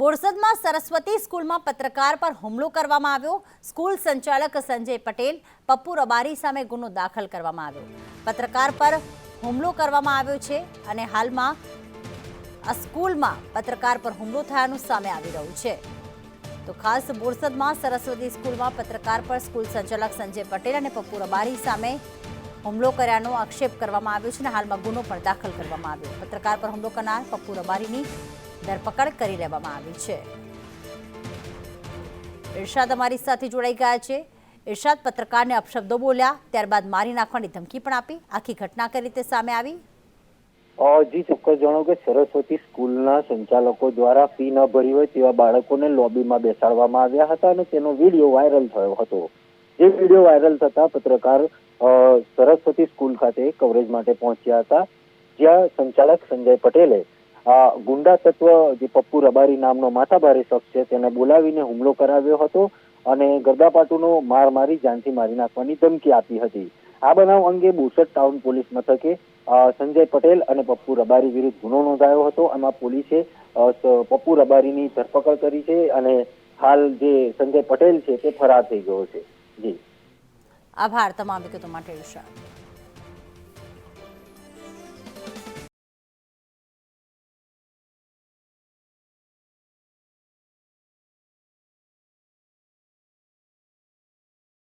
બોરસદમાં સરસ્વતી સ્કૂલમાં પત્રકાર પર હુમલો કરવામાં આવ્યો. સ્કૂલ સંચાલક સંજય પટેલ પપ્પુ રબારી સામે ગુનો દાખલ કરવામાં આવ્યો. પત્રકાર પર હુમલો કરવામાં આવ્યો છે અને હાલમાં આ સ્કૂલમાં પત્રકાર પર હુમલો થયાનું સામે આવી રહ્યું છે. તો ખાસ બોરસદમાં સરસ્વતી સ્કૂલમાં પત્રકાર પર સ્કૂલ સંચાલક સંજય પટેલ અને પપ્પુ રબારી સામે હુમલો કર્યાનો આક્ષેપ કરવામાં આવ્યો છે અને હાલમાં ગુનો પણ દાખલ કરવામાં આવ્યો. પત્રકાર પર હુમલો કરનાર પપ્પુ રબારીની ધરપકડ કરી લેવામાં આવી છે. ઇરશાદ અમારી સાથે જોડાઈ ગયા છે. ઇરશાદ પત્રકારને અપશબ્દો બોલ્યા, ત્યારબાદ મારી નાખવાની ધમકી પણ આપી. આખી ઘટના કઈ રીતે સામે આવી? જી, ચોક્કસ જણો કે સરસ્વતી સ્કૂલના સંચાલકો દ્વારા ફી ન ભરી હોય તેવા બાળકોને લોબીમાં બેસાડવામાં આવ્યા હતા અને તેનો વીડિયો વાયરલ થયો હતો. જે વીડિયો વાયરલ થતા પત્રકાર સરસ્વતી સ્કૂલ ખાતે કવરેજ માટે પહોંચ્યા હતા. જ્યાં સંચાલક સંજય પટેલે અ, ગુંડા તત્વ જે પપ્પુ રબારી નામનો માથાભારે શખ્સ છે તેને બોલાવીને હુમલો કરાવ્યો હતો અને ગરદાપાટુનો માર મારી જાનથી મારી નાખવાની ધમકી આપી હતી. આ બનાવ અંગે બોરસદ ટાઉન પોલીસ મથકે સંજય પટેલ અને પપ્પુ રબારી વિરુદ્ધ ગુનો નોંધાયો હતો. આમાં પોલીસે પપ્પુ રબારીની ધરપકડ કરી છે અને હાલ જે સંજય પટેલ છે તે ફરાર થઈ ગયો છે. જી. આભાર. તમામ વિગતો માટે ઇરશાદ